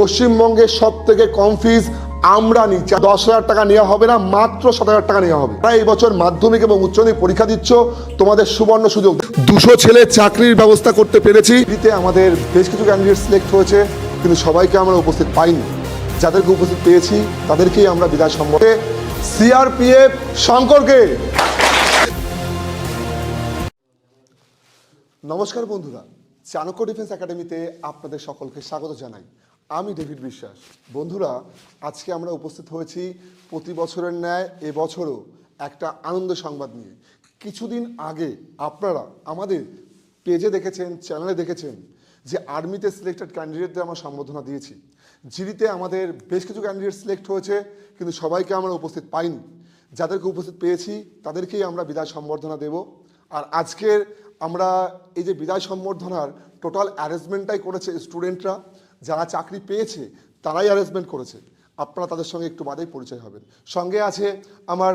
পশ্চিমবঙ্গের সব থেকে কম ফিজ আমরা যা দশ হাজার টাকা নেওয়া হবে না, মাত্র সাত হাজার টাকা নেওয়া হবে। তাই এই বছর মাধ্যমিক এবং উচ্চ মাধ্যমিক পরীক্ষা দিচ্ছ, তোমাদের সুবর্ণ সুযোগ। দুশো ছেলে চাকরির ব্যবস্থা করতে পেরেছি। এতে আমাদের বেশ কিছু ক্যান্ডিডেট সিলেক্ট হয়েছে, কিন্তু সবাইকে আমরা উপস্থিত পাইনি। যাদেরকে উপস্থিত পেয়েছি, তাদেরকেই আমরা বিদায় সম্পর্কে সিআরপিএফ শঙ্করকে। নমস্কার বন্ধুরা, চাণক্য ডিফেন্স একাডেমিতে আপনাদের সকলকে স্বাগত জানাই। আমি ডেভিড বিশ্বাস। বন্ধুরা, আজকে আমরা উপস্থিত হয়েছি প্রতি বছরের ন্যায়, এবছরও একটা আনন্দ সংবাদ নিয়ে। কিছুদিন আগে আপনারা আমাদের পেজে দেখেছেন, চ্যানেলে দেখেছেন যে আর্মিতে সিলেক্টেড ক্যান্ডিডেটদের আমরা সম্বোধনা দিয়েছি। জিডিতে আমাদের বেশ কিছু ক্যান্ডিডেট সিলেক্ট হয়েছে, কিন্তু সবাইকে আমরা উপস্থিত পাইনি। যাদেরকে উপস্থিত পেয়েছি, তাদেরকেই আমরা বিদায় সম্বর্ধনা দেব। আর আজকের আমরা এই যে বিদায় সম্বর্ধনার টোটাল অ্যারেঞ্জমেন্টটাই করেছে স্টুডেন্টরা যারা চাকরি পেয়েছে, তারাই অ্যারেঞ্জমেন্ট করেছে। আপনারা তাদের সঙ্গে একটু বাদেই পরিচয় হবেন। সঙ্গে আছে আমার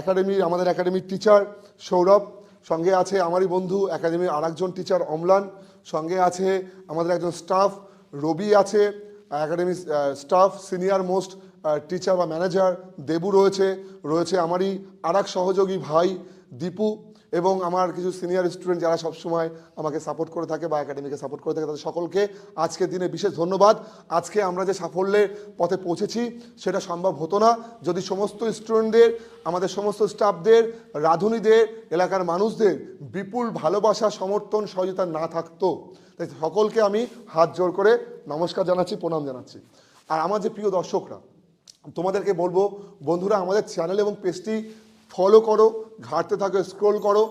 একাডেমির আমাদের একাডেমির টিচার সৌরভ। সঙ্গে আছে আমারই বন্ধু একাডেমির আরেকজন টিচার অমলান। সঙ্গে আছে আমাদের একজন স্টাফ রবি আছে। Academy staff senior most teacher বা ম্যানেজার দেবু রয়েছে। রয়েছে আমারই আর সহযোগী ভাই দীপু। এবং আমার কিছু সিনিয়র স্টুডেন্ট যারা সবসময় আমাকে সাপোর্ট করে থাকে বা একাডেমিকে সাপোর্ট করে থাকে, তাদের সকলকে আজকের দিনে বিশেষ ধন্যবাদ। আজকে আমরা যে সাফল্যের পথে পৌঁছেছি, সেটা সম্ভব হতো না। যদি সমস্ত স্টুডেন্টদের আমাদের সমস্ত স্টাফদের রাঁধুনিদের, এলাকার মানুষদের বিপুল ভালোবাসা, সমর্থন, সহযোগিতা না থাকতো, তাই সকলকে আমি হাত জোর করে নমস্কার জানাচ্ছি, প্রণাম জানাচ্ছি। আর আমার যে প্রিয় দর্শকরা, তোমাদেরকে বলব, বন্ধুরা, আমাদের চ্যানেল এবং পেজটি ফলো করো, ঘাটতে থাকো স্ক্রোল করো।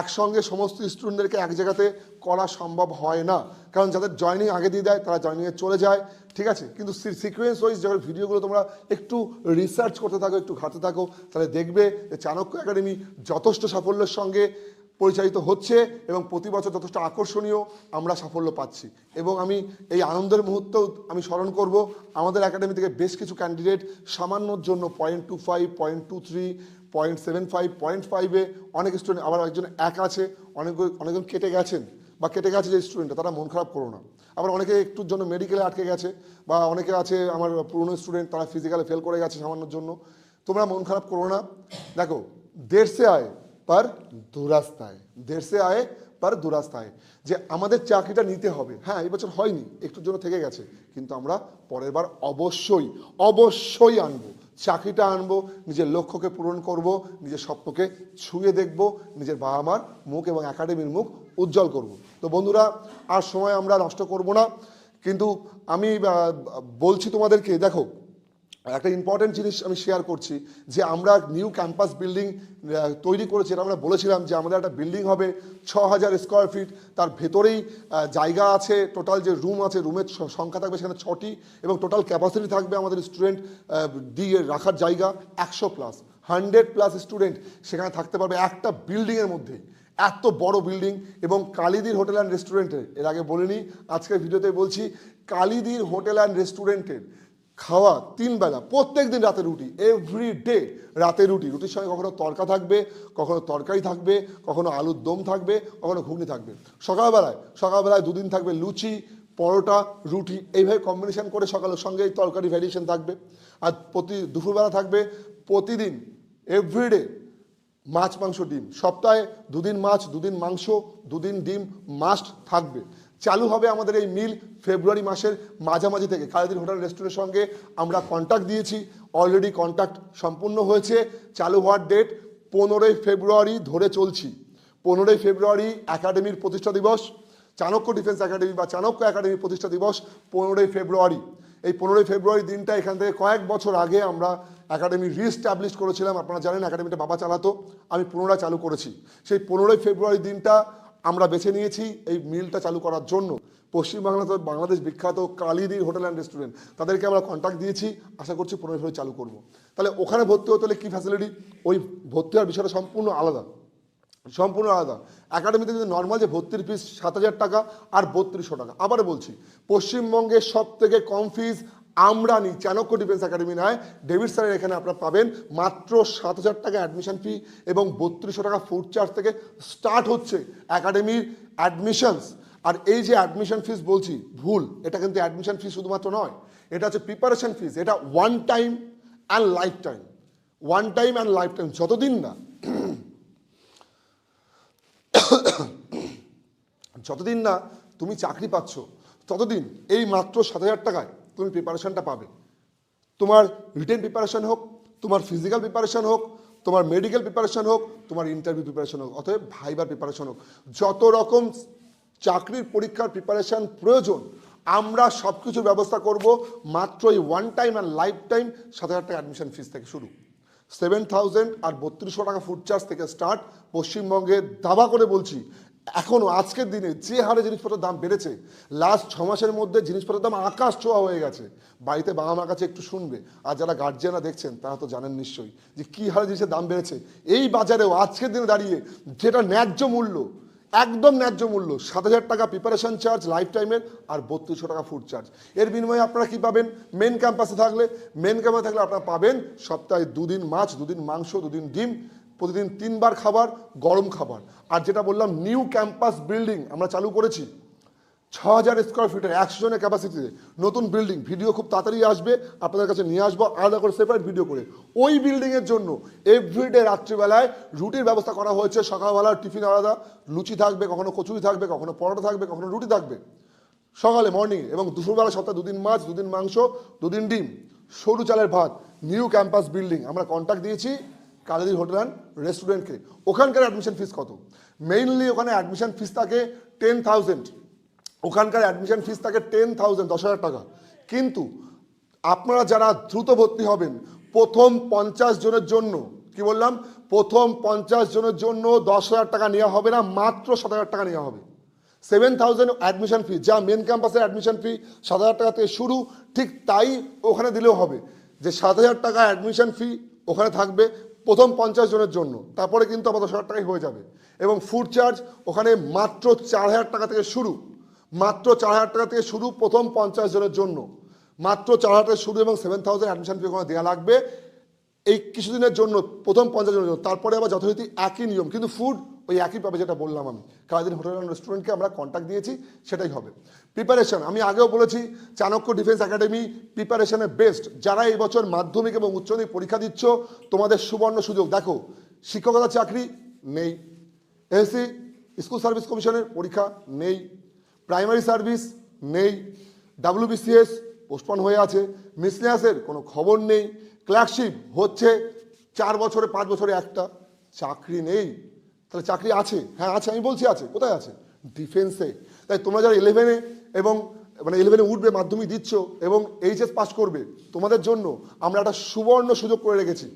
একসঙ্গে সমস্ত স্টুডেন্টদেরকে এক জায়গাতে করা সম্ভব হয় না। কারণ যাদের জয়নিং আগে দিয়ে দেয়, তারা জয়নিংয়ে চলে যায়। ঠিক আছে? কিন্তু সিকোয়েন্স ওয়াইজ যখন ভিডিওগুলো তোমরা একটু রিসার্চ করতে থাকো, একটু ঘাটতে থাকো, তাহলে দেখবে যে চাণক্য একাডেমি যথেষ্ট সাফল্যের সঙ্গে পরিচালিত হচ্ছে এবং প্রতি বছর যথেষ্ট আকর্ষণীয় আমরা সাফল্য পাচ্ছি। এবং আমি এই আনন্দের মুহূর্তেও আমি স্মরণ করব, আমাদের একাডেমি থেকে বেশ কিছু ক্যান্ডিডেট সামান্যর জন্য point two five point two three point seven five, point ফাইভে অনেক স্টুডেন্ট আবার একজন এক আছে, অনেক অনেকজন কেটে গেছেন, বা কেটে গেছে যে স্টুডেন্টটা তারা মন খারাপ করো না। আবার অনেকে একটুর জন্য মেডিকেলে আটকে গেছে, বা অনেকে আছে আমার পুরনো স্টুডেন্ট তারা ফিজিক্যালে ফেল করে গেছে সামান্যর জন্য। তোমরা মন খারাপ করো না। দেখো, দেড়শে আয় পার দুরাস্তায়, দেড়শে আয় পার দুরাস্তায়, যে আমাদের চাকরিটা নিতে হবে। হ্যাঁ এই বছর হয়নি, একটুর জন্য থেকে গেছে, কিন্তু আমরা পরের বার অবশ্যই অবশ্যই আনব। চাকরিটা আনব, নিজের লক্ষ্যকে পূরণ করব, নিজের স্বপ্নকে ছুঁয়ে দেখব, নিজের বাবা মার মুখ এবং একাডেমির মুখ উজ্জ্বল করব। তো বন্ধুরা, আর সময় আমরা নষ্ট করব না। কিন্তু আমি বলছি তোমাদেরকে, দেখো একটা ইম্পর্টেন্ট জিনিস আমি শেয়ার করছি যে আমরা নিউ ক্যাম্পাস বিল্ডিং তৈরি করেছি, এটা আমরা বলেছিলাম যে আমাদের একটা বিল্ডিং হবে ছ হাজার স্কোয়ার ফিট তার ভেতরেই জায়গা আছে টোটাল যে রুম আছে রুমের সংখ্যা থাকবে সেখানে ছটি এবং টোটাল ক্যাপাসিটি থাকবে আমাদের স্টুডেন্ট দিয়ে রাখার জায়গা একশো প্লাস হান্ড্রেড প্লাস স্টুডেন্ট সেখানে থাকতে পারবে একটা বিল্ডিংয়ের মধ্যেই, এত বড় বিল্ডিং এবং কালিদির হোটেল অ্যান্ড রেস্টুরেন্টের এর আগে বলিনি, আজকের ভিডিওতে বলছি, কালিদির হোটেল অ্যান্ড রেস্টুরেন্টের খাওয়া তিন বেলা, প্রত্যেক দিন রাতে রুটি এভরি ডে রাতে রুটি। রুটির সঙ্গে কখনো তরকা থাকবে, কখনো তরকারি থাকবে, কখনো আলুর দম থাকবে, কখনো ঘুগনি থাকবে। সকালবেলায় সকালবেলায় দুদিন থাকবে লুচি, পরোটা, রুটি, এইভাবে কম্বিনেশন করে সকালের সঙ্গে তরকারি ভ্যারিয়েশন থাকবে। আর প্রতি দুপুরবেলা থাকবে প্রতিদিন এভরিডে মাছ, মাংস, ডিম। সপ্তাহে দুদিন মাছ, দুদিন মাংস, দুদিন ডিম মাস্ট থাকবে। চালু হবে আমাদের এই মিল ফেব্রুয়ারি মাসের মাঝামাঝি থেকে। খালেদিন হোটেল রেস্টুরেন্টের সঙ্গে আমরা কন্ট্যাক্ট দিয়েছি। অলরেডি কন্ট্যাক্ট সম্পূর্ণ হয়েছে। চালু হওয়ার ডেট পনেরোই ফেব্রুয়ারি ধরে চলছি। পনেরোই ফেব্রুয়ারি একাডেমির প্রতিষ্ঠা দিবস, চাণক্য ডিফেন্স একাডেমি বা চাণক্য একাডেমি প্রতিষ্ঠা দিবস পনেরোই ফেব্রুয়ারি। এই পনেরোই ফেব্রুয়ারি দিনটা এখান থেকে কয়েক বছর আগে আমরা একাডেমি রিস্টাবলিশ করেছিলাম। আপনারা জানেন একাডেমিটা বাবা চালাতো। আমি পুনরায় চালু করেছি। সেই পনেরোই ফেব্রুয়ারি দিনটা আমরা বেছে নিয়েছি এই মিলটা চালু করার জন্য। পশ্চিমবাংলাতে বাংলাদেশ বিখ্যাত কালিদির হোটেল অ্যান্ড রেস্টুরেন্ট। তাদেরকে আমরা কন্ট্যাক্ট দিয়েছি, আশা করছি পনেরোই ফেব্রুয়ারি চালু করব। তাহলে ওখানে ভর্তি হতে হলে কী ফ্যাসিলিটি ওই ভর্তি হওয়ার বিষয়টা সম্পূর্ণ আলাদা। সম্পূর্ণ আলাদা। একাডেমিতে যদি নর্মাল যে ভর্তির ফিস সাত হাজার টাকা আর বত্রিশশো টাকা। আবার বলছি, পশ্চিমবঙ্গের সব থেকে কম ফিস আমরা নিই চাণক্য ডিফেন্স একাডেমি নয় ডেভিড স্যারের এখানে আপনারা পাবেন মাত্র সাত হাজার টাকা অ্যাডমিশন ফি এবং বত্রিশশো টাকা ফুড চার্জ থেকে স্টার্ট হচ্ছে একাডেমির অ্যাডমিশনস আর এই যে অ্যাডমিশন ফিস বলছি, ভুল, এটা কিন্তু অ্যাডমিশন ফিস শুধুমাত্র নয়, এটা হচ্ছে প্রিপারেশন ফিস এটা one time and lifetime one time and lifetime যতদিন না যতদিন না তুমি চাকরি পাচ্ছ, ততদিন এই মাত্র সাত হাজার টাকায় তুমি প্রিপারেশনটা পাবে। তোমার রিটেন প্রিপারেশন হোক, তোমার ফিজিক্যাল প্রিপারেশন হোক, তোমার মেডিকেল প্রিপারেশন হোক, তোমার ইন্টারভিউ প্রিপারেশন হোক, অতএব ভাইবার প্রিপারেশন হোক। যত রকম চাকরির পরীক্ষার প্রিপারেশন প্রয়োজন, আমরা সব কিছুর ব্যবস্থা করব মাত্র এই one time and life time সাত হাজার টাকা অ্যাডমিশন ফিস থেকে শুরু। সেভেন থাউজেন্ড আর বত্রিশশো টাকা ফুড চার্জ থেকে স্টার্ট পশ্চিমবঙ্গে দাবা করে বলছি এখনও আজকের দিনে যে হারে জিনিসপত্রের দাম বেড়েছে লাস্ট ছ মাসের মধ্যে জিনিসপত্রের দাম আকাশ ছোঁয়া হয়ে গেছে। বাড়িতে বাবা মার কাছে একটু শুনবে, আর যারা গার্জিয়ানরা দেখছেন, তারা তো জানেন নিশ্চয়ই যে কী হারে জিনিসের দাম বেড়েছে। এই বাজারেও আজকের দিনে দাঁড়িয়ে যেটা ন্যায্য মূল্য, একদম ন্যায্য মূল্য, সাত হাজার টাকা প্রিপারেশন চার্জ লাইফ টাইমের আর বত্রিশশো টাকা ফুড চার্জ এর বিনিময়ে আপনারা কি পাবেন? মেন ক্যাম্পাসে থাকলে মেন ক্যাম্পাসে থাকলে আপনারা পাবেন সপ্তাহে দুদিন মাছ, দুদিন মাংস, দুদিন ডিম প্রতিদিন তিনবার খাবার, গরম খাবার। আর যেটা বললাম নিউ ক্যাম্পাস বিল্ডিং আমরা চালু করেছি। ছ হাজার স্কোয়ার ফিটের একশো জনের ক্যাপাসিটিতে নতুন বিল্ডিং ভিডিও খুব তাড়াতাড়ি আসবে, আপনাদের কাছে নিয়ে আসব, আলাদা করে সেপারেট ভিডিও করে। ওই বিল্ডিংয়ের জন্য এভরিডে রাত্রিবেলায় রুটির ব্যবস্থা করা হয়েছে। সকালবেলা টিফিন আলাদা, লুচি থাকবে, কখনো কচুরি থাকবে, কখনো পরোটা থাকবে, কখনো রুটি থাকবে। সকালে মর্নিং এবং দুপুরবেলা সপ্তাহে দুদিন মাছ, দুদিন মাংস, দুদিন ডিম। সরু চালের ভাত নিউ ক্যাম্পাস বিল্ডিং আমরা কন্ট্যাক্ট দিয়েছি। কালেদির হোটেল অ্যান্ড রেস্টুরেন্টকে ওখানকার অ্যাডমিশন ফিস কত? মেইনলি ওখানে অ্যাডমিশন ফিস থাকে টেন থাউজেন্ড ওখানকার অ্যাডমিশন ফিস থাকে টেন থাউজেন্ড দশ হাজার টাকা। কিন্তু আপনারা যারা দ্রুত ভর্তি হবেন, প্রথম পঞ্চাশ জনের জন্য, কি বললাম? প্রথম পঞ্চাশ জনের জন্য দশ হাজার টাকা নেওয়া হবে না, মাত্র সাত হাজার টাকা নেওয়া হবে। সেভেন থাউজেন্ড অ্যাডমিশন ফি যা মেন ক্যাম্পাসের অ্যাডমিশন ফি সাত হাজার টাকা থেকে শুরু, ঠিক তাই ওখানে দিলেও হবে। যে সাত হাজার টাকা অ্যাডমিশন ফি ওখানে থাকবে প্রথম পঞ্চাশ জনের জন্য। তারপরে কিন্তু আমাদের দশ হাজার টাকাই হয়ে যাবে। এবং ফুড চার্জ ওখানে মাত্র চার হাজার টাকা থেকে শুরু। মাত্র চার হাজার টাকা থেকে শুরু প্রথম পঞ্চাশ জনের জন্য। মাত্র চার হাজার শুরু এবং সেভেন থাউজেন্ড অ্যাডমিশন ফি ওখানে দেওয়া লাগবে। এই কিছুদিনের জন্য, প্রথম পঞ্চাশ জনের জন্য, তারপরে আবার যথারীতি একই নিয়ম। কিন্তু ফুড ওই একই পাবে যেটা বললাম আমি কালাদিন হোটেল অ্যান্ড রেস্টুরেন্টকে আমরা কন্ট্যাক্ট দিয়েছি, সেটাই হবে। প্রিপারেশন আমি আগেও বলেছি, চাণক্য ডিফেন্স একাডেমি প্রিপারেশনে বেস্ট যারা এই বছর মাধ্যমিক এবং উচ্চ মাধ্যমিক পরীক্ষা দিচ্ছ, তোমাদের সুবর্ণ সুযোগ। দেখো, শিক্ষকতা চাকরি নেই এসসি স্কুল সার্ভিস কমিশনের পরীক্ষা নেই প্রাইমারি সার্ভিস নেই ডাব্লিউবিসিএস পোস্টপন হয়ে আছে মিসলিয়াসের কোনো খবর নেই ক্লার্কশিপ হচ্ছে চার বছরে পাঁচ বছরে একটা। চাকরি নেই। তাহলে চাকরি আছে? হ্যাঁ আছে, আমি বলছি আছে। কোথায় আছে? ডিফেন্সে তাই তোমরা যারা ইলেভেনে এবং মানে ইলেভেনে উঠবে, মাধ্যমিক দিচ্ছ এবং এইচএস পাস করবে, তোমাদের জন্য আমরা একটা সুবর্ণ সুযোগ করে রেখেছি।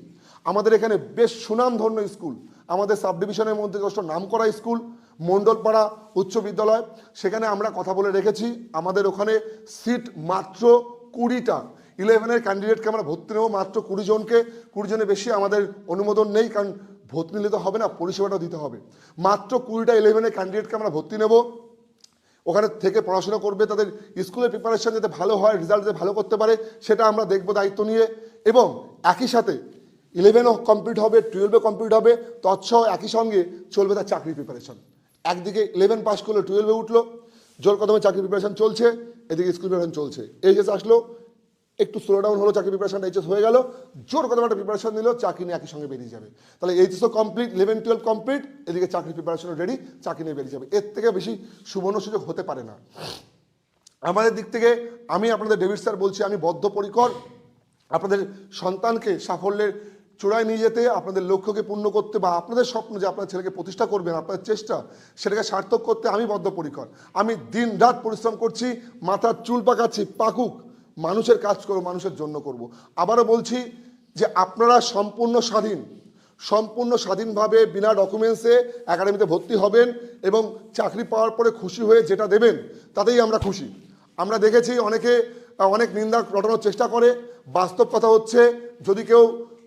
আমাদের এখানে বেশ সুনামধন্য স্কুল। আমাদের সাব ডিভিশনের মধ্যে যথেষ্ট নাম করা স্কুল, মণ্ডলপাড়া উচ্চ বিদ্যালয়। সেখানে আমরা কথা বলে রেখেছি। আমাদের ওখানে সিট মাত্র কুড়িটা। ইলেভেনের ক্যান্ডিডেটকে আমরা ভর্তি নেব মাত্র কুড়ি জনকে। কুড়ি জনের বেশি আমাদের অনুমোদন নেই, কারণ ভর্তি নিলে তো হবে না, পরিষেবাটাও দিতে হবে। মাত্র কুড়িটা ইলেভেনের ক্যান্ডিডেটকে আমরা ভর্তি নেব। ওখানে থেকে পড়াশোনা করবে, তাদের স্কুলের প্রিপারেশন যাতে ভালো হয় রেজাল্ট যাতে ভালো করতে পারে, সেটা আমরা দেখব দায়িত্ব নিয়ে। এবং একই সাথে ইলেভেনও কমপ্লিট হবে টুয়েলভে কমপ্লিট হবে, তৎসহ একই সঙ্গে চলবে তার চাকরি প্রিপারেশন একদিকে ইলেভেন পাস করল টুয়েলভে উঠল, জোর কদমে চাকরি প্রিপারেশন চলছে, এদিকে স্কুল প্রিপারেশন চলছে। এইচএস আসলো একটু স্লো ডাউন হলো চাকরি প্রিপারেশন এইচএস হয়ে গেল, জোর কদমে একটা প্রিপারেশন নিল চাকরি নিয়ে একই সঙ্গে বেরিয়ে যাবে। তাহলে এইচএসও কমপ্লিট ইলেভেন টুয়েলভ কমপ্লিট এদিকে চাকরি প্রিপারেশন রেডি চাকরি নিয়ে বেরিয়ে যাবে। এর থেকে বেশি সুবর্ণ সুযোগ হতে পারে না। আমাদের দিক থেকে আমি আপনাদের ডেভিড স্যার বলছি, আমি বদ্ধপরিকর। আপনাদের সন্তানকে সাফল্যের চূড়ায় নিয়ে যেতে, আপনাদের লক্ষ্যকে পূর্ণ করতে বা আপনাদের স্বপ্ন যে আপনার ছেলেকে প্রতিষ্ঠা করবেন আপনার চেষ্টা, সেটাকে সার্থক করতে আমি বদ্ধপরিকর। আমি দিন রাত পরিশ্রম করছি, মাথার চুল পাকাচ্ছি, পাকুক। মানুষের কাজ করব, মানুষের জন্য করব। আবারও বলছি যে আপনারা সম্পূর্ণ স্বাধীন, সম্পূর্ণ স্বাধীনভাবে বিনা ডকুমেন্টসে একাডেমিতে ভর্তি হবেন এবং চাকরি পাওয়ার পরে খুশি হয়ে যেটা দেবেন, তাতেই আমরা খুশি। আমরা দেখেছি অনেকে, অনেক নিন্দা রটানোর চেষ্টা করে। বাস্তব কথা হচ্ছে, যদি কেউ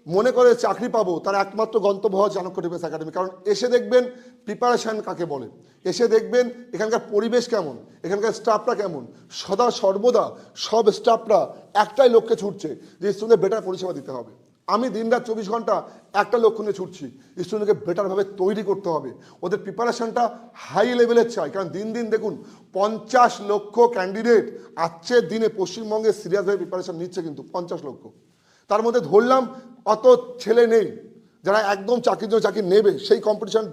মনে করে চাকরি পাবো, তার একমাত্র গন্তব্য হয় চাণক্য ডিফেন্স একাডেমি। কারণ এসে দেখবেন প্রিপারেশন কাকে বলে? এসে দেখবেন এখানকার পরিবেশ কেমন? এখানকার স্টাফটা কেমন? সদা সর্বদা সব স্টাফরা একটাই লক্ষ্যে ছুটছে, যে স্টুডেন্টদের বেটার পরিষেবা দিতে হবে। আমি দিন রাত চব্বিশ ঘণ্টা একটা লক্ষ্য নিয়ে ছুটছি স্টুডেন্টকে বেটারভাবে তৈরি করতে হবে। ওদের প্রিপারেশনটা হাই লেভেলের চাই। কারণ দিন দিন দেখুন, পঞ্চাশ লক্ষ ক্যান্ডিডেট আজকের দিনে পশ্চিমবঙ্গে সিরিয়াসভাবে প্রিপারেশন নিচ্ছে কিন্তু, পঞ্চাশ লক্ষ। তার মধ্যে ধরলাম অত ছেলে নেই যারা একদম চাকরির জন্য চাকরি নেবে, সেই কম্পিটিশন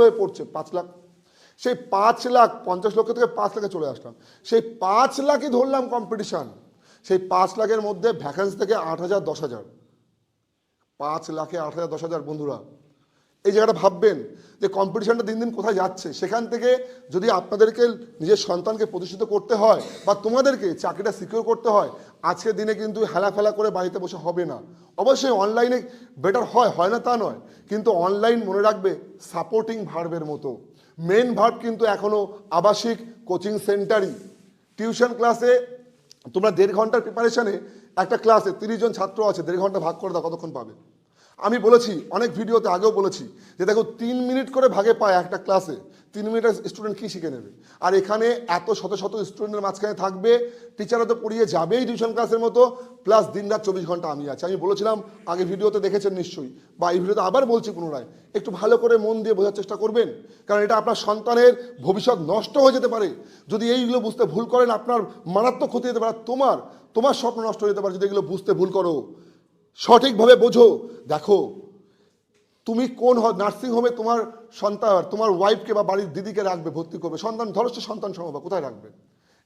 হয়ে পড়ছে, পাঁচ লাখ। সেই পাঁচ লাখ, পঞ্চাশ লক্ষ থেকে পাঁচ লাখে চলে আসলাম। সেই পাঁচ লাখই ধরলাম কম্পিটিশন সেই পাঁচ লাখের মধ্যে ভ্যাকেন্সি থেকে আট হাজার, দশ হাজার। পাঁচ লাখে আট হাজার, দশ হাজার, বন্ধুরা। এই জায়গাটা ভাববেন যে কম্পিটিশনটা দিন দিন কোথায় যাচ্ছে। সেখান থেকে যদি আপনাদেরকে নিজের সন্তানকে প্রতিষ্ঠিত করতে হয় বা তোমাদেরকে চাকরিটা সিকিউর করতে হয় আজকের দিনে কিন্তু হেলাফেলা করে বাড়িতে বসে হবে না। অবশ্যই অনলাইনে বেটার হয় হয় না তা নয়। কিন্তু অনলাইন মনে রাখবে সাপোর্টিং ভার্বের মতো। মেন ভার্ব কিন্তু এখনও আবাসিক কোচিং সেন্টারই টিউশন ক্লাসে তোমরা দেড় ঘণ্টার প্রিপারেশনে একটা ক্লাসে তিরিশ জন ছাত্র আছে, দেড় ঘণ্টা ভাগ করে দাও, কতক্ষণ পাবে? আমি বলেছি, অনেক ভিডিওতে আগেও বলেছি যে দেখো, তিন মিনিট করে ভাগে পায় একটা ক্লাসে তিন মিনিটের স্টুডেন্ট কী শিখে নেবে? আর এখানে এত শত শত স্টুডেন্টের মাঝখানে থাকবে টিচাররা তো পড়িয়ে যাবেই টিউশন ক্লাসের মতো প্লাস দিন রাত চব্বিশ ঘণ্টা আমি আছি। আমি বলেছিলাম, আগে ভিডিওতে দেখেছেন নিশ্চয়ই, বা এই ভিডিওতে আবার বলছি পুনরায়, একটু ভালো করে মন দিয়ে বোঝার চেষ্টা করবেন, কারণ এটা আপনার সন্তানের ভবিষ্যৎ নষ্ট হয়ে যেতে পারে। যদি এইগুলো বুঝতে ভুল করেন, আপনার মারাত্মক ক্ষতি হতে পারে তোমার তোমার স্বপ্ন নষ্ট হয়ে যেতে পারে, যদি এগুলো বুঝতে ভুল করো। সঠিকভাবে বোঝো। দেখো, তুমি কোন নার্সিং হোমে তোমার সন্তান, তোমার ওয়াইফকে বা বাড়ির দিদিকে রাখবে, ভর্তি করবে? সন্তান, ধরো সন্তান সম্ভব, কোথায় রাখবে?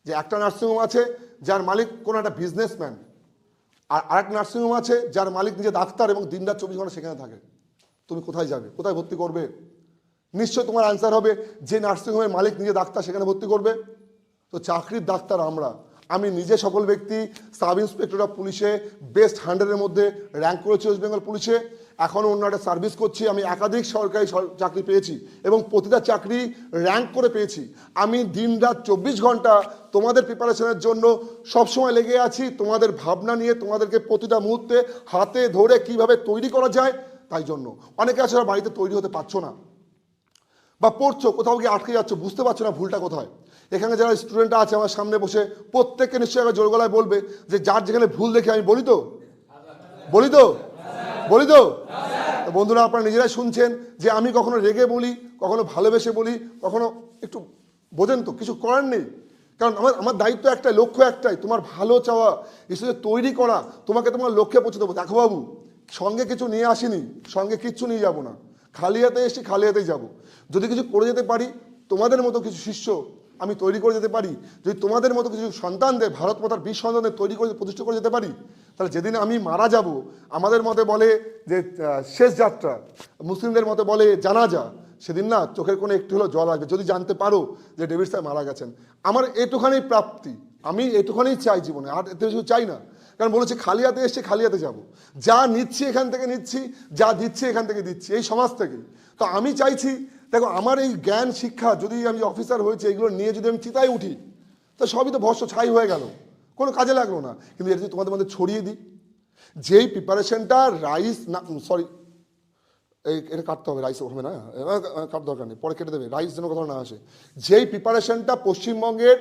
যে একটা নার্সিংহোম আছে, যার মালিক কোনো একটা বিজনেসম্যান আর আরেক নার্সিংহোম আছে, যার মালিক নিজে ডাক্তার এবং দিনরাত চব্বিশ ঘণ্টা সেখানে থাকে। তুমি কোথায় যাবে? কোথায় ভর্তি করবে? নিশ্চয় তোমার আনসার হবে, যে নার্সিংহোমের মালিক নিজে ডাক্তার সেখানে ভর্তি করবে। তো চাকরির ডাক্তার আমরা আমি নিজে সকল ব্যক্তি, সাব ইন্সপেক্টর অফ পুলিশে, বেস্ট হান্ড্রেডের মধ্যে র্যাঙ্ক করেছি ওয়েস্ট বেঙ্গল পুলিশে। এখনও অন্য একটা সার্ভিস করছি, আমি একাধিক সরকারি সর- চাকরি পেয়েছি এবং প্রতিটা চাকরি র্যাঙ্ক করে পেয়েছি। আমি দিন রাত চব্বিশ ঘণ্টা তোমাদের প্রিপারেশনের জন্য সবসময় লেগে আছি, তোমাদের ভাবনা নিয়ে, তোমাদেরকে প্রতিটা মুহূর্তে হাতে ধরে কীভাবে তৈরি করা যায়, তাই জন্য। অনেকে আছে বাড়িতে তৈরি হতে পারছ না। বা পড়ছো, কোথাও গিয়ে আটকে যাচ্ছ, বুঝতে পারছ না ভুলটা কোথায়। এখানে যারা স্টুডেন্টরা আছে, আমার সামনে বসে প্রত্যেককে নিশ্চয়ই আবার জোর গলায় বলবে যে, যার যেখানে ভুল দেখে আমি বলি তো? বলি তো? বলি তো? তো বন্ধুরা, আপনারা নিজেরাই শুনছেন যে, আমি কখনো রেগে বলি, কখনো ভালোবেসে বলি, কখনো একটু বোঝেন তো, কিছু করার নেই। কারণ আমার আমার দায়িত্ব একটাই, লক্ষ্য একটাই, তোমার ভালো চাওয়া ঈশ্বরে তৈরি করা, তোমাকে তোমার লক্ষ্যে পৌঁছে দেবো। দেখো বাবু, সঙ্গে কিছু নিয়ে আসিনি, সঙ্গে কিচ্ছু নিয়ে যাব না। খালি হাতে এসে খালি হাতেই যাব। যদি কিছু করে যেতে পারি, তোমাদের মতো কিছু শিষ্য আমি তৈরি করে যেতে পারি। যদি তোমাদের মতো কিছু সন্তানদের ভারত মাতার বীর সন্তানদের তৈরি করে, প্রতিষ্ঠা করে যেতে পারি, তাহলে যেদিন আমি মারা যাব, আমাদের মতে বলে যে শেষ যাত্রা, মুসলিমদের মতে বলে জানাজা, সেদিন না চোখের কোনো একটু হলো জল আসবে। যদি জানতে পারো যে ডেভিড সাহেব মারা গেছেন। আমার এটুখানি প্রাপ্তি, আমি এটুখানি চাই জীবনে, আর এতে কিছু চাই না। কারণ বলেছে খালি হাতে এসে খালি হাতে যাব। যা নিচ্ছি এখান থেকে নিচ্ছি, যা দিচ্ছি এখান থেকে দিচ্ছি। এই সমাজ থেকে তো আমি চাইছি, দেখো, আমার এই জ্ঞান, শিক্ষা, যদি আমি অফিসার হয়েছে, এগুলো নিয়ে যদি আমি চিতায় উঠি, তো সবই তো ভস্য ছাই হয়ে গেল। কোনো কাজে লাগল না। কিন্তু এটা যদি তোমাদের মধ্যে ছড়িয়ে দিই, যেই প্রিপারেশনটা রাইস না সরি এই, এটা কাটতে হবে রাইস হবে না কাট দরকার নেই, পরে কেটে দেবে রাইস যেন কথা না আসে। যেই প্রিপারেশনটা পশ্চিমবঙ্গের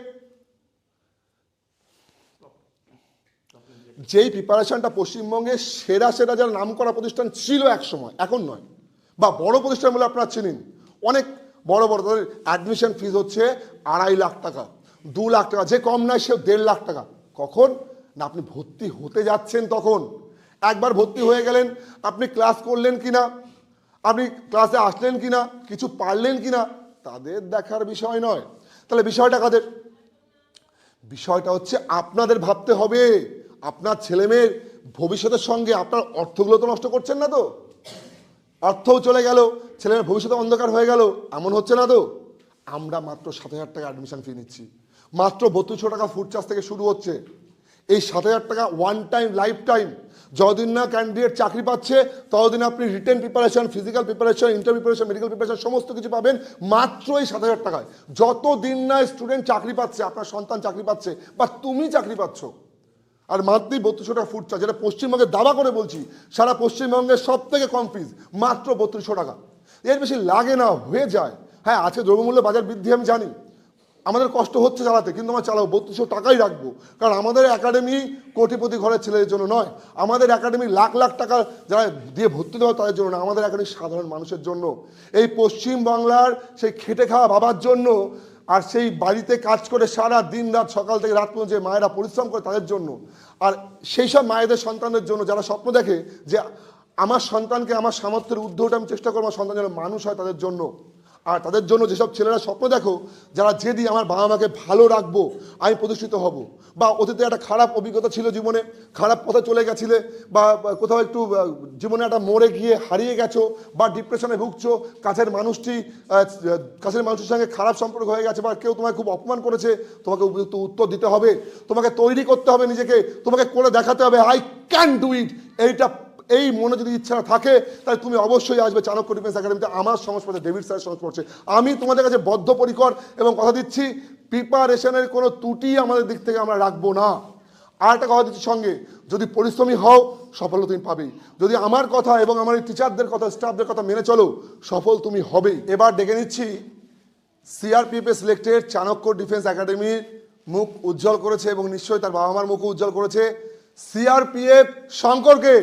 যেই প্রিপারেশনটা পশ্চিমবঙ্গে সেরা সেরা যারা নাম করা প্রতিষ্ঠান ছিল এক সময় এখন নয়। বা বড় প্রতিষ্ঠান বলে আপনারা চিনেন। অনেক বড় বড় তাদের অ্যাডমিশন ফিজ হচ্ছে আড়াই লাখ টাকা, দু লাখ টাকা, যে কম নয় সে দেড় লাখ টাকা। কখন? না, আপনি ভর্তি হতে যাচ্ছেন তখন। একবার ভর্তি হয়ে গেলেন, আপনি ক্লাস করলেন কি না আপনি ক্লাসে আসলেন কিনা? কিছু পারলেন কি না তাদের দেখার বিষয় নয়। তাহলে বিষয়টা কাদের? বিষয়টা হচ্ছে আপনাদের ভাবতে হবে। আপনার ছেলেমেয়ের ভবিষ্যতের সঙ্গে আপনার অর্থগুলো তো নষ্ট করছেন না তো? অর্থও চলে গেল, ছেলেমেয়ের ভবিষ্যতে অন্ধকার হয়ে গেল, এমন হচ্ছে না তো? আমরা মাত্র সাত হাজার টাকা অ্যাডমিশন ফি নিচ্ছি। মাত্র বত্রিশশো টাকা ফুড চার্জ থেকে শুরু হচ্ছে। এই সাত হাজার টাকা ওয়ান টাইম লাইফ টাইম যতদিন না ক্যান্ডিডেট চাকরি পাচ্ছে, ততদিন আপনি written preparation physical preparation interview preparation medical preparation সমস্ত কিছু পাবেন মাত্র এই সাত হাজার টাকায়। যতদিন না স্টুডেন্ট চাকরি পাচ্ছে, আপনার সন্তান চাকরি পাচ্ছে, বা তুমি চাকরি পাচ্ছ আর মাত্রই বত্রিশশো টাকা ফুড চার্জ যেটা পশ্চিমবঙ্গে দাবা করে বলছি, সারা পশ্চিমবঙ্গের সব থেকে কম ফিজ মাত্র বত্রিশশো টাকা। এর বেশি লাগে না, হয়ে যায়। হ্যাঁ আজকে দ্রব্যমূল্য বাজার বৃদ্ধি, আমি জানি। আমাদের কষ্ট হচ্ছে চালাতে, কিন্তু আমরা চালাবো, বত্রিশশো টাকাই রাখব। কারণ আমাদের একাডেমি কোটিপতি ঘরের ছেলেদের জন্য নয়। আমাদের একাডেমি লাখ লাখ টাকা যারা দিয়ে ভর্তি দেওয়া তাদের জন্য না আমাদের একাডেমি সাধারণ মানুষের জন্য। এই পশ্চিম বাংলার সেই খেটে খাওয়া বাবার জন্য আর সেই বাড়িতে কাজ করে সারা দিন রাত সকাল থেকে রাত পর্যন্ত যে মায়েরা পরিশ্রম করে তাদের জন্য, আর সেই সব মায়েদের সন্তানদের জন্য যারা স্বপ্ন দেখে যে আমার সন্তানকে, আমার সামর্থ্যের উদ্ধ আমি চেষ্টা করব, আমার সন্তান যেন মানুষ হয় তাদের জন্য। আর তাদের জন্য যেসব ছেলেরা স্বপ্ন দেখো, যারা যেদি আমার বাবা মাকে ভালো রাখব, আমি প্রতিষ্ঠিত হব। বা অতীতে একটা খারাপ অভিজ্ঞতা ছিল জীবনে, খারাপ পথে চলে গেছিলে, বা কোথাও একটু জীবনে একটা মরে গিয়ে হারিয়ে গেছো, বা ডিপ্রেশনে ভুগছো, কাছের মানুষটি কাছের মানুষের সঙ্গে খারাপ সম্পর্ক হয়ে গেছে, বা কেউ তোমাকে খুব অপমান করেছে, তোমাকে উপযুক্ত উত্তর দিতে হবে, তোমাকে তৈরি করতে হবে নিজেকে, তোমাকে করে দেখাতে হবে আই ক্যান ডু ইট এইটা এই মনে যদি ইচ্ছা থাকে, তাহলে তুমি অবশ্যই আসবে চাণক্য ডিফেন্স একাডেমিতে আমার সংস্পর্শে, ডেভিড স্যারের সংস্পর্শে। আমি তোমাদের কাছে বদ্ধপরিকর এবং কথা দিচ্ছি, প্রিপারেশনের কোনো ত্রুটি আমাদের দিক থেকে আমরা রাখব না। আর একটা কথা দিচ্ছি সঙ্গে, যদি পরিশ্রমী হও সফল তুমি পাবেই। যদি আমার কথা এবং আমার টিচারদের কথা স্টাফদের কথা মেনে চলো, সফল তুমি হবেই। এবার ডেকে নিচ্ছি সিআরপিএফে সিলেক্টেড চাণক্য ডিফেন্স একাডেমির মুখ উজ্জ্বল করেছে এবং নিশ্চয়ই তার বাবা মার মুখ উজ্জ্বল করেছে। সিআরপিএফ শঙ্করকে।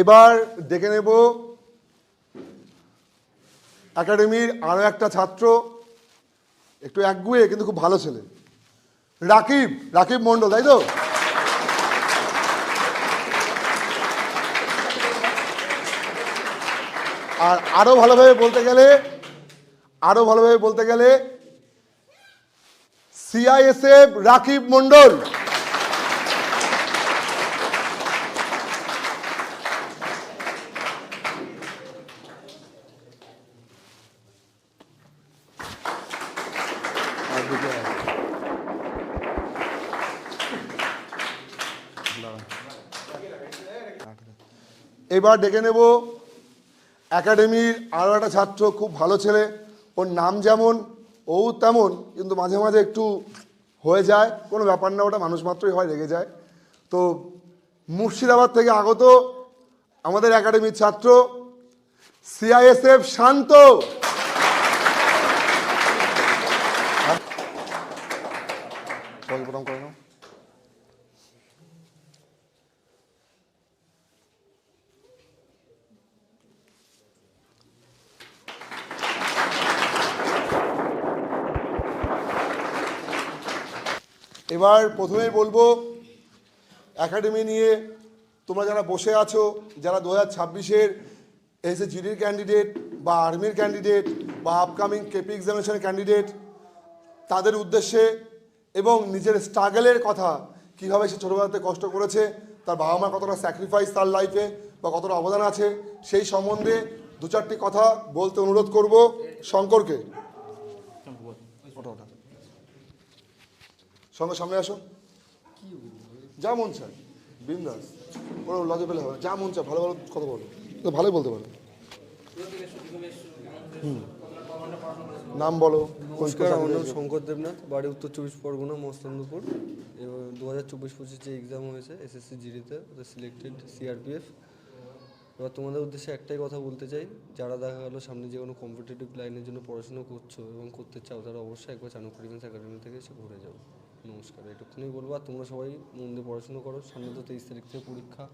এবার ডেকে নেব একাডেমির আরও একটা ছাত্র। একটু একগুয়ে কিন্তু খুব ভালো ছেলে। রাকিব রাকিব মণ্ডল, তাই তো? আর আরও ভালোভাবে বলতে গেলে, আরও ভালোভাবে বলতে গেলে সিআইএসএফ রাকিব মণ্ডল। এবার ডেকে নেব একাডেমির আরও একটা ছাত্র, খুব ভালো ছেলে। ওর নাম যেমন, ও তেমন, কিন্তু মাঝে মাঝে একটু হয়ে যায়। কোনো ব্যাপার না, ওটা মানুষ মাত্রই হয়, রেগে যায়। তো মুর্শিদাবাদ থেকে আগত আমাদের একাডেমির ছাত্র, সিআইএসএফ শান্ত সবাই প্রণাম করে নাও এবার প্রথমেই বলব একাডেমি নিয়ে তোমরা যারা বসে আছো, যারা দু হাজার ছাব্বিশের এসে জিডির ক্যান্ডিডেট বা আর্মির ক্যান্ডিডেট বা আপকামিং কেপি এক্সামিনেশনের ক্যান্ডিডেট তাদের উদ্দেশ্যে এবং নিজের স্ট্রাগলের কথা কীভাবে সে ছোটোবেলাতে কষ্ট করেছে, তার বাবা মা কতটা স্যাক্রিফাইস তার লাইফে বা কতটা অবদান আছে, সেই সম্বন্ধে দু চারটি কথা বলতে অনুরোধ করব শঙ্করকে ওটা ওটা সঙ্গে সামনে আসো। যা মন চায়। বিন্দাস। কোনো লজে পেলে হবে যা মন চায় ভালো ভালো কথা বলো। তো ভালোই বলতে পারো। হুম। নাম বলো। নমস্কার আমার নাম শঙ্কর দেবনাথ। বাড়ি উত্তর চব্বিশ পরগনা মস্তান্দপুর এবার দু হাজার চব্বিশ পঁচিশ যে এক্সাম হয়েছে এসএসসি জিডিতে ওদের সিলেক্টেড সিআরপিএফ এবার তোমাদের উদ্দেশ্যে একটাই কথা বলতে চাই। যারা দেখা গেলো সামনে যে কোনো কম্পিটিটিভ লাইনের জন্য পড়াশোনা করছ এবং করতে চাও তারা অবশ্যই একবার চাণক্য ডিফেন্স একাডেমি থেকে এসে ঘুরে যাও। নমস্কার, এটুকুনি বলব। আর তোমরা সবাই মন দিয়ে পড়াশোনা করো। সামনে তো তেইশ তারিখ থেকে পরীক্ষা,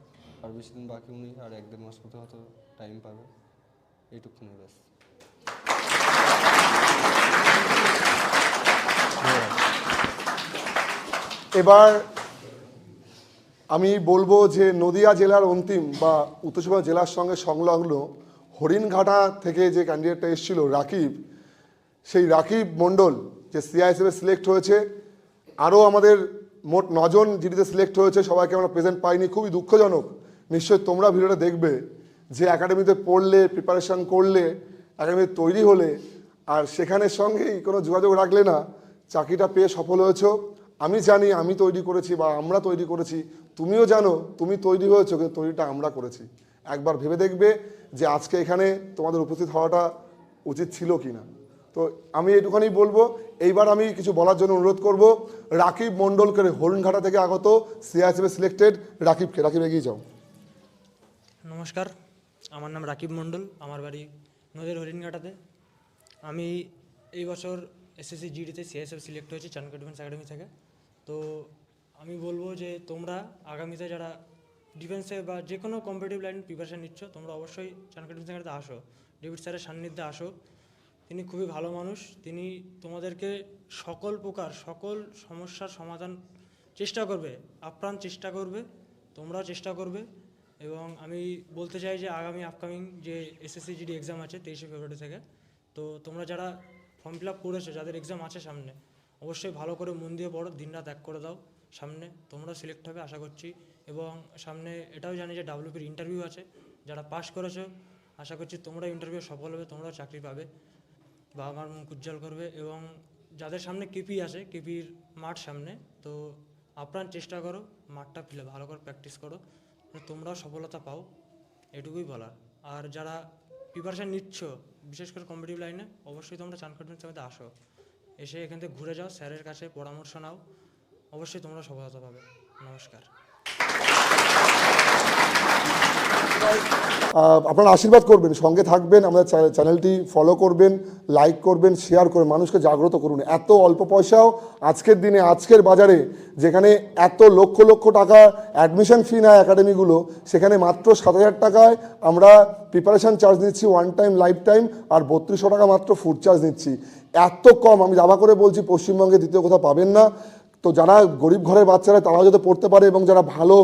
আর বেশি দিন বাকিও নেই, আর এক দেড় মাস মতো হয়তো টাইম পাবে। এইটুকুনি ব্যাস। এবার আমি বলব যে নদিয়া জেলার অন্তিম বা উত্তর চব্বিশ জেলার সঙ্গে সংলগ্ন হরিণঘাটা থেকে যে ক্যান্ডিডেটটা এসেছিল রাকিব, সেই রাকিব মণ্ডল যে সিআইএসএফে সিলেক্ট হয়েছে আরও আমাদের মোট নজন জিডিতে সিলেক্ট হয়েছে, সবাইকে আমরা প্রেজেন্ট পাইনি। খুবই দুঃখজনক। নিশ্চয়ই তোমরা ভিডিওটা দেখবে যে একাডেমিতে পড়লে প্রিপারেশন করলে একাডেমিতে তৈরি হলে, আর সেখানের সঙ্গেই কোনো যোগাযোগ রাখলে না, চাকরিটা পেয়ে সফল হয়েছ। আমি জানি, আমি তৈরি করেছি বা আমরা তৈরি করেছি। তুমিও জানো, তুমি তৈরি হয়েছো, কিন্তু তৈরিটা আমরা করেছি। একবার ভেবে দেখবে যে আজকে এখানে তোমাদের উপস্থিত হওয়াটা উচিত ছিল কি না তো আমি এটুখানি বলব, এইবার আমি কিছু বলার জন্য অনুরোধ করব। রাকিব মণ্ডলকে হরিণঘাটা থেকে আগত সিআইএসএফ সিলেক্টেড রাকিবকে, রাকিব এগিয়ে যাও। নমস্কার, আমার নাম রাকিব মণ্ডল, আমার বাড়ি নদীর হরিণঘাটাতে। আমি এই বছর এসএসসি জিডিতে সিএসএফ সিলেক্ট হয়েছি চানকা ডিফেন্স একাডেমি থেকে। তো আমি বলব যে, তোমরা আগামীতে যারা ডিফেন্সে বা যে কোনো কম্পিটিভ লাইন প্রিপারেশন নিচ্ছ, তোমরা অবশ্যই চানকা ডিফেন্স একাডেমিতে আসো। ডেভিড স্যারের সান্নিধ্যে আসো। তিনি খুবই ভালো মানুষ। তিনি তোমাদেরকে সকল প্রকার, সকল সমস্যার সমাধান চেষ্টা করবে, আপ্রাণ চেষ্টা করবে, তোমরাও চেষ্টা করবে। এবং আমি বলতে চাই যে আগামী আপকামিং যে এসএসসি জিডি এক্সাম আছে তেইশে ফেব্রুয়ারি থেকে, তো তোমরা যারা ফর্ম ফিল আপ করেছ, যাদের এক্সাম আছে সামনে, অবশ্যই ভালো করে মন দিয়ে পড়ো, দিনরাত এক করে দাও সামনে, তোমরা সিলেক্ট হবে আশা করছি। এবং সামনে এটাও জানি যে ডাব্লিউপির ইন্টারভিউ আছে, যারা পাস করেছ, আশা করছি তোমরা ইন্টারভিউ সফল হবে, তোমরাও চাকরি পাবে। বা আমার মুখ উজ্জ্বল করবে এবং যাদের সামনে কেপি আছে কেপির মাঠ সামনে, তো আপ্রাণ চেষ্টা করো, মাঠটা ফেলে ভালো করে প্র্যাকটিস করো তোমরাও সফলতা পাও, এটুকুই বলার। আর যারা প্রিপারেশান নিচ্ছ, বিশেষ করে কম্পিটিভ লাইনে অবশ্যই তোমরা চান কনফিডেন্স মধ্যে আসো। এসে এখান থেকে ঘুরে যাও, স্যারের কাছে পরামর্শ নাও, অবশ্যই তোমরা সফলতা পাবে। নমস্কার। আপনারা আশীর্বাদ করবেন, সঙ্গে থাকবেন, আমাদের চ্যানেলটি ফলো করবেন লাইক করবেন শেয়ার করবেন মানুষকে জাগ্রত করুন। এত অল্প পয়সাও আজকের দিনে, আজকের বাজারে, যেখানে এত লক্ষ লক্ষ টাকা অ্যাডমিশন ফি নেয় একাডেমিগুলো সেখানে মাত্র সাত হাজার টাকায় আমরা প্রিপারেশন চার্জ নিচ্ছি ওয়ান টাইম লাইফ টাইম আর বত্রিশশো টাকা মাত্র ফুড চার্জ নিচ্ছি। এত কম, আমি দাবা করে বলছি, পশ্চিমবঙ্গে দ্বিতীয় কোথাও পাবেন না। তো যারা গরিব ঘরের বাচ্চারা, তারাও যাতে পড়তে পারে এবং যারা ভালো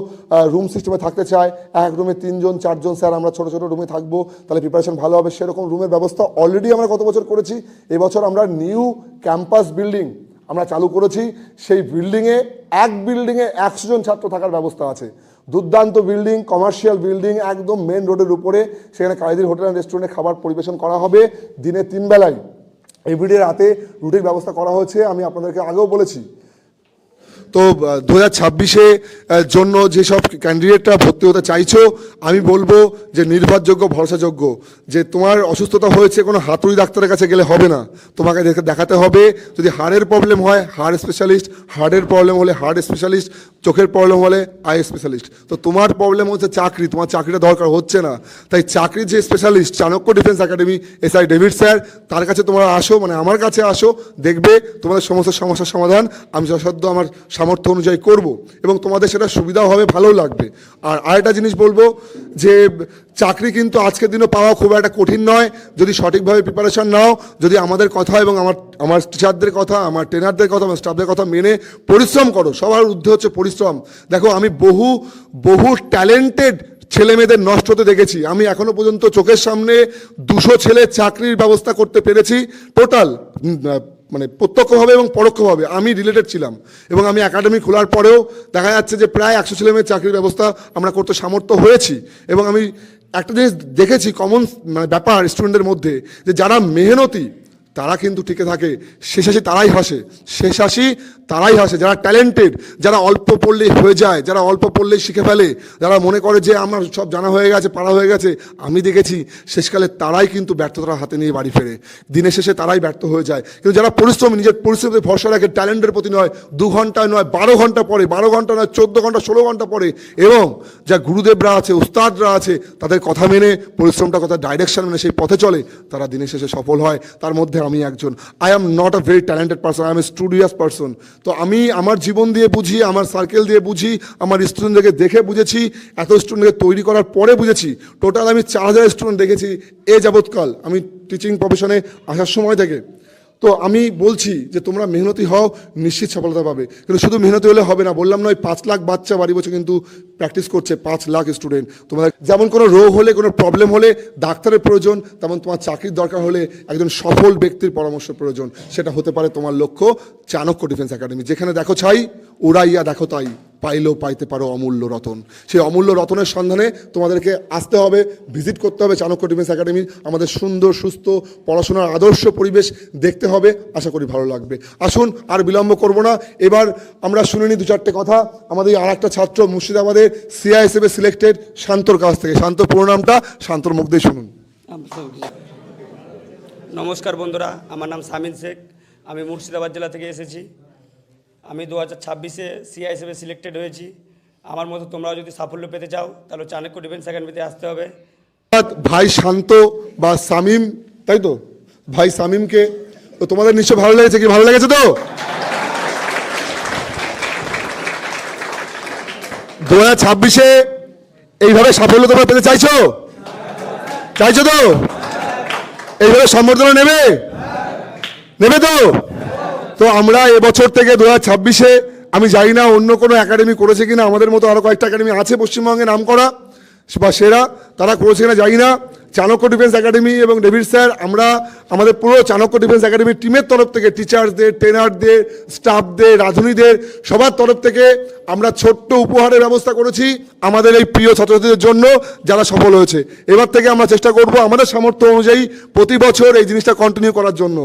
রুম সিস্টেমে থাকতে চায়, এক রুমে তিনজন, চারজন, স্যার আমরা ছোটো ছোটো রুমে থাকব, তাহলে প্রিপারেশন ভালো হবে। সেরকম রুমের ব্যবস্থা অলরেডি আমরা গত বছর করেছি? এবছর আমরা নিউ ক্যাম্পাস বিল্ডিং আমরা চালু করেছি। সেই বিল্ডিংয়ে এক বিল্ডিংয়ে একশো জন ছাত্র থাকার ব্যবস্থা আছে। দুর্দান্ত বিল্ডিং কমার্শিয়াল বিল্ডিং একদম মেন রোডের উপরে। সেখানে কালিদির হোটেল অ্যান্ড রেস্টুরেন্টে খাবার পরিবেশন করা হবে দিনে তিন বেলায়। এভরিডে রাতে রুটির ব্যবস্থা করা হয়েছে। আমি আপনাদেরকে আগেও বলেছি তো দু ছাব্বিশে জন্য যেসব ক্যান্ডিডেটরা ভর্তি হতে চাইছো, আমি বলব যে নির্ভরযোগ্য, ভরসাযোগ্য। যে তোমার অসুস্থতা হয়েছে, কোনো হাতুড়ি ডাক্তারের কাছে গেলে হবে না। তোমাকে দেখাতে হবে, যদি হাড়ের প্রবলেম হয়, হাড় স্পেশালিস্ট হার্টের প্রবলেম হলে হার্ট স্পেশালিস্ট চোখের প্রবলেম হলে আই স্পেশালিস্ট তো তোমার প্রবলেম হচ্ছে চাকরি, তোমার চাকরিটা দরকার হচ্ছে না। তাই চাকরির যে specialist Chanakya defence academy S I David sir তার কাছে তোমরা আসো মানে আমার কাছে আসো, দেখবে তোমাদের সমস্ত সমস্যার সমাধান। আমি যথাসাধ্য আমার সামর্থ্য অনুযায়ী করব এবং তোমাদের সেটা সুবিধাও হবে, ভালোও লাগবে। আর আরেকটা জিনিস বলব যে, চাকরি কিন্তু আজকের দিনও পাওয়া খুব একটা কঠিন নয়। যদি সঠিকভাবে প্রিপারেশান নাও, যদি আমাদের কথা এবং আমার আমার টিচারদের কথা, আমার ট্রেনারদের কথা, আমার স্টাফদের কথা মেনে পরিশ্রম করো, সবার ঊর্ধ্বে হচ্ছে পরিশ্রম। দেখো, আমি বহু বহু ট্যালেন্টেড ছেলে মেয়েদের নষ্ট হতে দেখেছি। আমি এখনও পর্যন্ত চোখের সামনে দুশো ছেলে চাকরির ব্যবস্থা করতে পেরেছি। টোটাল মানে প্রত্যক্ষভাবে এবং পরোক্ষভাবে আমি রিলেটেড ছিলাম এবং আমি একাডেমি খোলার পরেও দেখা যাচ্ছে যে প্রায় একশো ছেলে মেয়ের চাকরির ব্যবস্থা আমরা করতে সামর্থ্য হয়েছি এবং আমি একটা জিনিস দেখেছি কমন মানে ব্যাপার স্টুডেন্টদের মধ্যে যে যারা মেহনতি তারা কিন্তু টিকে থাকে। শেষাশি তারাই হাসে। শেষাশি তারাই হাসে। যারা ট্যালেন্টেড যারা অল্প পড়লেই হয়ে যায়, যারা অল্প পড়লেই শিখে ফেলে, যারা মনে করে যে আমার সব জানা হয়ে গেছে, পারা হয়ে গেছে, আমি দেখেছি, শেষকালে তারাই কিন্তু ব্যর্থতার হাতে নিয়ে বাড়ি ফেরে। দিনের শেষে তারাই ব্যর্থ হয়ে যায়। কিন্তু যারা পরিশ্রম, নিজের পরিশ্রমে ভরসা রাখে ট্যালেন্টের প্রতি নয়, দু ঘন্টায় নয়, বারো ঘণ্টা পরে বারো ঘণ্টা নয়, চোদ্দ ঘণ্টা, ষোলো ঘণ্টা পরে এবং যা গুরুদেবরা আছে, উস্তাদরা আছে, তাদের কথা মেনে পরিশ্রমটা কথা ডাইরেকশন মেনে সেই পথে চলে, তারা দিনের শেষে সফল হয়। তার মধ্যে আমি একজন। I am not a very talented person I am a studious person তো আমি আমার জীবন দিয়ে বুঝি, আমার সার্কেল দিয়ে বুঝি, আমার স্টুডেন্টদেরকে দেখে বুঝেছি, এত স্টুডেন্টকে তৈরি করার পরে বুঝেছি। টোটাল আমি চার হাজার স্টুডেন্ট দেখেছি এ যাবৎকাল। আমি টিচিং প্রফেশনে আসার সময় থেকে। তো আমি বলছি যে তোমরা মেহনতি হও, নিশ্চিত সফলতা পাবে। কিন্তু শুধু মেহনতি হলে হবে না, বললাম নয়, পাঁচ লাখ বাচ্চা বাড়ি বছর কিন্তু প্র্যাকটিস করছে, পাঁচ লাখ স্টুডেন্ট তোমাদের যেমন কোনো রোগ হলে, কোনো প্রবলেম হলে, ডাক্তারের প্রয়োজন, তেমন তোমার চাকরির দরকার হলে একজন সফল ব্যক্তির পরামর্শ প্রয়োজন। সেটা হতে পারে তোমার লক্ষ্য চাণক্য ডিফেন্স একাডেমি যেখানে দেখো ছাই, উড়াইয়া দেখো তাই। পাইলেও পাইতে পারো অমূল্য রতন। সেই অমূল্য রতনের সন্ধানে তোমাদেরকে আসতে হবে, ভিজিট করতে হবে চাণক্য ডিফেন্স একাডেমি, আমাদের সুন্দর, সুস্থ, পড়াশোনার আদর্শ পরিবেশ দেখতে হবে, আশা করি ভালো লাগবে। আসুন, আর বিলম্ব করব না। এবার আমরা শুনে নিই দু চারটে কথা। আমাদের আর একটা ছাত্র মুর্শিদাবাদের সিআই হিসেবে সিলেক্টেড শান্তর কাছ থেকে। শান্ত, পুরো নামটা শান্তর মুখ দিয়ে শুনুন। নমস্কার বন্ধুরা, আমার নাম সামিন শেখ। আমি মুর্শিদাবাদ জেলা থেকে এসেছি। আমি দু হাজার ছাব্বিশে সিআই হিসেবে সিলেক্টেড হয়েছি। আমার মতো তোমরাও যদি সাফল্য পেতে চাও, তাহলে চাণক্য ডিফেন্স একাডেমিতে আসতে হবে। ভাই শান্ত বা সামিম তাই তো? ভাই সামিমকে তো তোমাদের নিশ্চয় ভালো লেগেছে কি? ভালো লেগেছে তো? দু হাজার ছাব্বিশে এইভাবে সাফল্য তোমরা পেতে চাইছো? চাইছো তো? এইভাবে সম্বর্ধনা নেবে? নেবে তো? তো আমরা এবছর থেকে দু হাজার ছাব্বিশে, আমি জানি না অন্য কোনো একাডেমি করেছে কিনা, আমাদের মতো আরও কয়েকটা একাডেমি আছে পশ্চিমবঙ্গে নাম করা বা সেরা, তারা করেছে কিনা জানি না। চাণক্য ডিফেন্স একাডেমি এবং ডেভিড স্যার আমরা আমাদের পুরো চাণক্য ডিফেন্স একাডেমির টিমের তরফ থেকে টিচার্সদের ট্রেনারদের স্টাফদের রাঁধুনিদের সবার তরফ থেকে আমরা ছোট্ট উপহারের ব্যবস্থা করেছি আমাদের এই প্রিয় ছাত্রছাত্রীদের জন্য যারা সফল হয়েছে। এবার থেকে আমরা চেষ্টা করব আমাদের সামর্থ্য অনুযায়ী প্রতি বছর এই জিনিসটা কন্টিনিউ করার জন্য।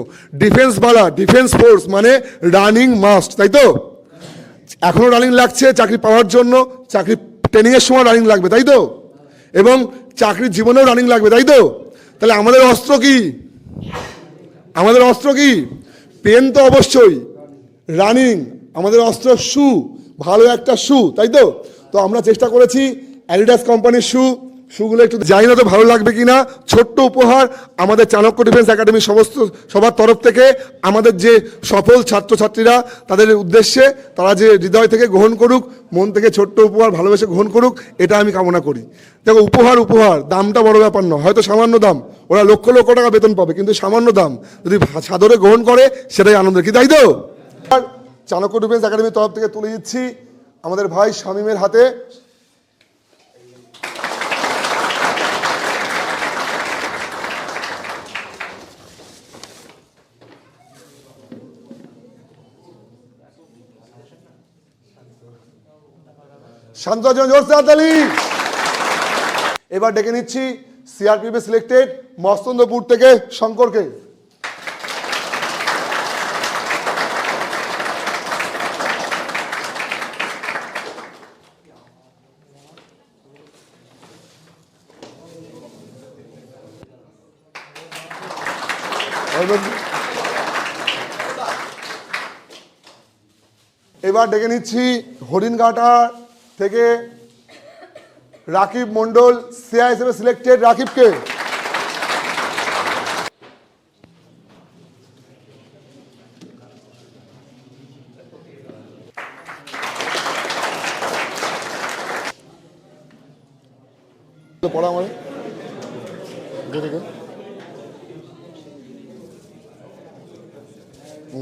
ডিফেন্স বালা ডিফেন্স ফোর্স মানে রানিং মাস্ট তাই তো? এখনও রানিং লাগছে, চাকরি পাওয়ার জন্য, চাকরি ট্রেনিংয়ের সময় রানিং লাগবে, তাই তো? এবং চাকরির জীবনেও রানিং লাগবে, তাই তো? তাহলে আমাদের অস্ত্র কি? আমাদের অস্ত্র কি? পেন তো অবশ্যই। রানিং আমাদের অস্ত্র শু ভালো একটা শু তাই তো? তো আমরা চেষ্টা করেছি অ্যাডিডাস কোম্পানির শু শুগুলো একটু জানি না তো ভালো লাগবে কি না ছোট্ট উপহার আমাদের চাণক্য ডিফেন্স একাডেমির সমস্ত সবার তরফ থেকে, আমাদের যে সফল ছাত্রছাত্রীরা, তাদের উদ্দেশ্যে তারা যে হৃদয় থেকে গ্রহণ করুক, মন থেকে ছোট্ট উপহার ভালোবেসে গ্রহণ করুক, এটা আমি কামনা করি। দেখো, উপহার উপহার, দামটা বড় ব্যাপার নয়। হয়তো সামান্য দাম, ওরা লক্ষ লক্ষ টাকা বেতন পাবে, কিন্তু সামান্য দাম যদি সাদরে গ্রহণ করে, সেটাই আনন্দের কি, তাই তো? আর চাণক্য ডিফেন্স একাডেমির তরফ থেকে তুলে দিচ্ছি। আমাদের ভাই শামীমের হাতে শান্ত আছেন জোরসে এবার ডেকে নিচ্ছি সিআরপিএফ সিলেক্টেড মস্তন্দপুর থেকে শঙ্করকে। এবার ডেকে নিচ্ছি হরিণঘাটা থেকে রাকিব মন্ডল সিআই হিসেবে সিলেক্টেড রাকিবকে। পড়া আমার দেখে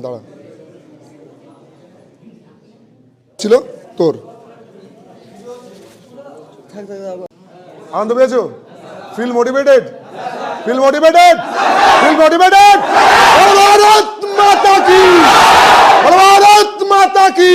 দাঁড়া ছিল তোর আনন্দ পেয়েছ? Feel motivated feel motivated feel motivated Bharat Mata কি? ভারত মাতা কি?